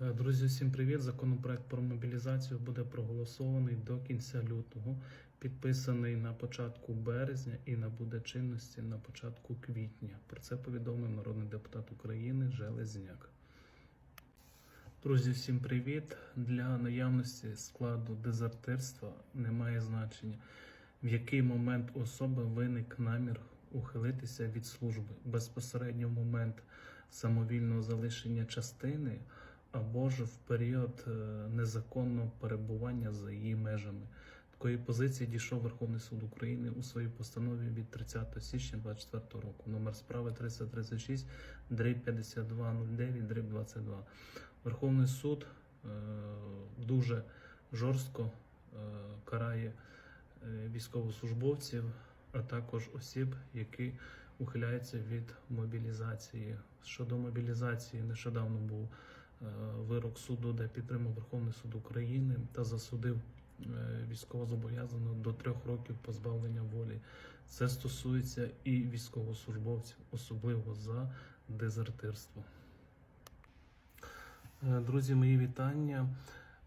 Е, Друзі, всім привіт! Законопроект про мобілізацію буде проголосований до кінця лютого, підписаний на початку березня і набуде чинності на початку квітня. Про це повідомив народний депутат України Железняк. Друзі, всім привіт! Для наявності складу дезертирства немає значення, в який момент особи виник намір ухилитися від служби безпосередньо в момент самовільного залишення частини або ж в період е, незаконного перебування за її межами. Такої позиції дійшов Верховний суд України у своїй постанові від 30 січня 2024 року. Номер справи 336 дріб 5209 дріб 22. Верховний суд е, дуже жорстко е, карає е, військовослужбовців, а також осіб, які ухиляються від мобілізації. Щодо мобілізації, нещодавно був вирок суду, де підтримав Верховний суд України та засудив е, військовозобов'язаного до трьох років позбавлення волі. Це стосується і військовослужбовців, особливо за дезертирство. Е, Друзі, мої вітання.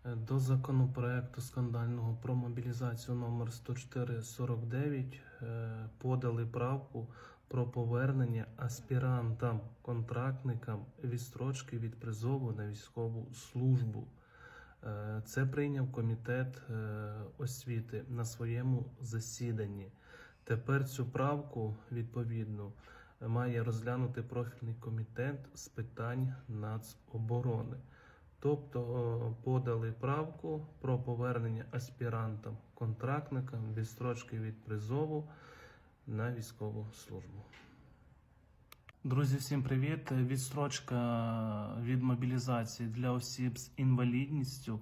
Е, До законопроекту скандального про мобілізацію номер 10449 е, подали правку про повернення аспірантам, контрактникам відстрочки від призову на військову службу. Е, Це прийняв комітет е, освіти на своєму засіданні. Тепер цю правку відповідно має розглянути профільний комітет з питань нацоборони. Тобто подали правку про повернення аспірантам, контрактникам відстрочки від призову на військову службу. Друзі, всім привіт! Відстрочка від мобілізації для осіб з інвалідністю,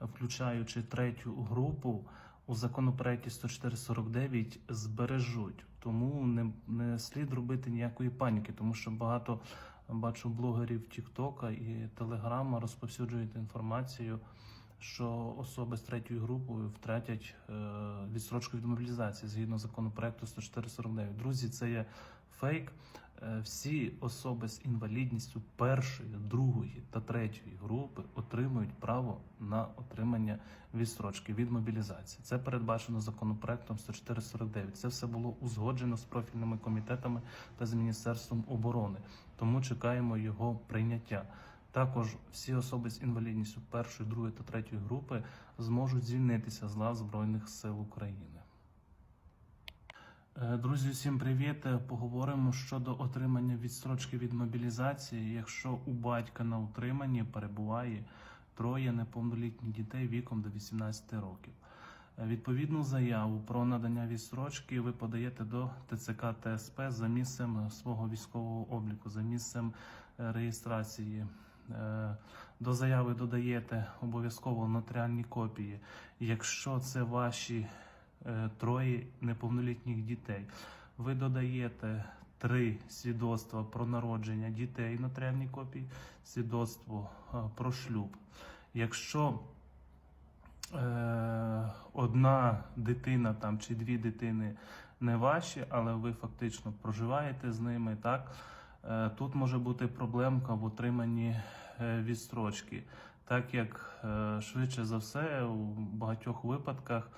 включаючи третю групу, у законопроекті 10449 збережуть. Тому не, не слід робити ніякої паніки, тому що багато бачу блогерів Тіктока і Телеграма розповсюджують інформацію, що особи з третьою групою втратять е, відстрочку від мобілізації згідно законопроекту 10449. Друзі, це є фейк. Е, Всі особи з інвалідністю першої, другої та третьої групи отримують право на отримання відстрочки від мобілізації. Це передбачено законопроектом 10449. Це все було узгоджено з профільними комітетами та з Міністерством оборони. Тому чекаємо його прийняття. Також всі особи з інвалідністю першої, другої та третьої групи зможуть звільнитися з лав Збройних сил України. Е, Друзі, всім привіт! Е, Поговоримо щодо отримання відстрочки від мобілізації. Якщо у батька на утриманні перебуває троє неповнолітніх дітей віком до 18 років. Е, Відповідну заяву про надання відстрочки ви подаєте до ТЦК ТСП за місцем свого військового обліку, за місцем реєстрації. Е, До заяви додаєте обов'язково нотаріальні копії. Якщо це ваші е, троє неповнолітніх дітей, ви додаєте три свідоцтва про народження дітей, нотаріальні копії, свідоцтво е, про шлюб. Якщо одна дитина там чи дві дитини не ваші, але ви фактично проживаєте з ними, так тут може бути проблемка в отриманні е, відстрочки, так як е, швидше за все у багатьох випадках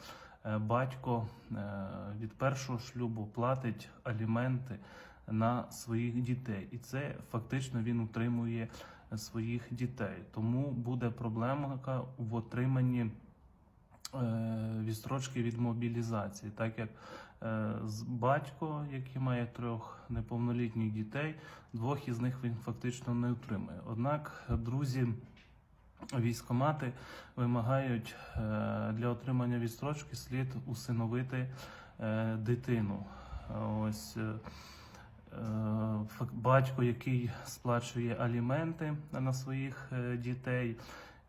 е, батько е, від першого шлюбу платить аліменти на своїх дітей, і це фактично він утримує своїх дітей. Тому буде проблема в отриманні е, відстрочки від мобілізації, так як е, батько, який має трьох неповнолітніх дітей, двох із них він фактично не отримує. Однак, друзі, військомати вимагають е, для отримання відстрочки слід усиновити е, дитину. Ось е, е, батько, який сплачує аліменти на своїх е, дітей.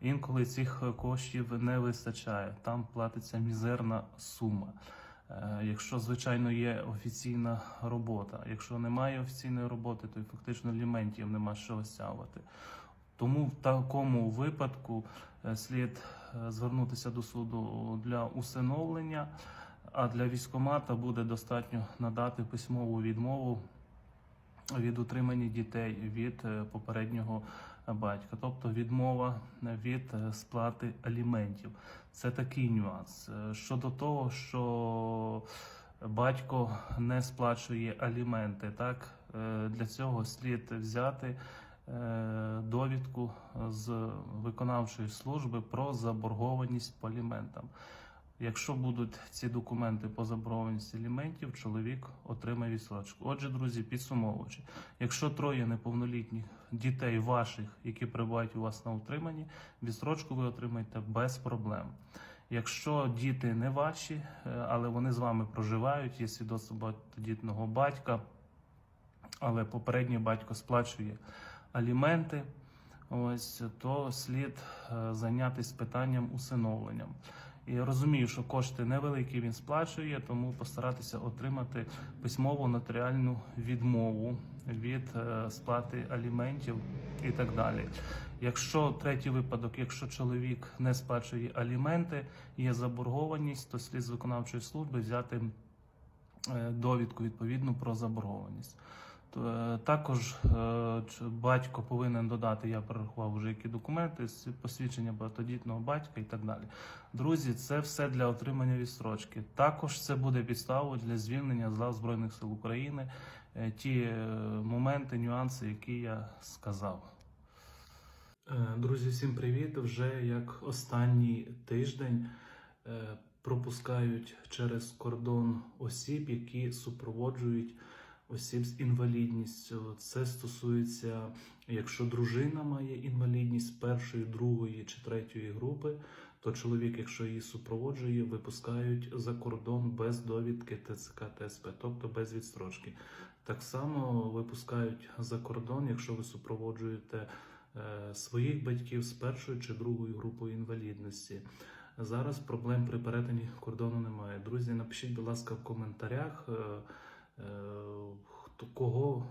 Інколи цих коштів не вистачає. Там платиться мізерна сума. Е, Якщо, звичайно, є офіційна робота. Якщо немає офіційної роботи, то й фактично аліментів нема що стягувати. Тому в такому випадку е, слід е, звернутися до суду для усиновлення, а для військомата буде достатньо надати письмову відмову від утримання дітей від попереднього батька, тобто відмова від е, сплати аліментів. Це такий нюанс. Е, Щодо того, що батько не сплачує аліменти, так е, для цього слід взяти довідку з виконавчої служби про заборгованість по аліментам. Якщо будуть ці документи по заборгованості аліментів, чоловік отримає відсрочку. Отже, друзі, підсумовуючи, якщо троє неповнолітніх дітей ваших, які перебувають у вас на утриманні, відсрочку ви отримаєте без проблем. Якщо діти не ваші, е, але вони з вами проживають, є свідоцтво багатодітного батька, але попередній батько сплачує аліменти, ось то слід е, зайнятися питанням усиновленням. І я розумію, що кошти невеликі він сплачує, тому постаратися отримати письмову нотаріальну відмову від е, сплати аліментів і так далі. Якщо третій випадок, якщо чоловік не сплачує аліменти, є заборгованість, то слід з виконавчої служби взяти е, довідку відповідну про заборгованість. Е, Також е, батько повинен додати, я перерахував вже які документи, посвідчення багатодітного батька і так далі. Друзі, це все для отримання відстрочки. Також це буде підставою для звільнення з лав Збройних сил України. е, Ті моменти, нюанси, які я сказав. Друзі, всім привіт! Вже як останній тиждень пропускають через кордон осіб, які супроводжують осіб з інвалідністю. Це стосується, якщо дружина має інвалідність першої, другої чи третьої групи, то чоловік, якщо її супроводжує, випускають за кордон без довідки ТЦК ТСП, тобто без відстрочки. Так само випускають за кордон, якщо ви супроводжуєте е, своїх батьків з першою чи другою групою інвалідності. Зараз проблем при перетині кордону немає. Друзі, напишіть, будь ласка, в коментарях, е, кого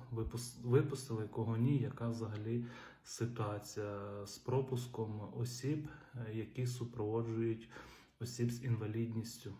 випустили, кого ні, яка взагалі ситуація з пропуском осіб, е, які супроводжують осіб з інвалідністю.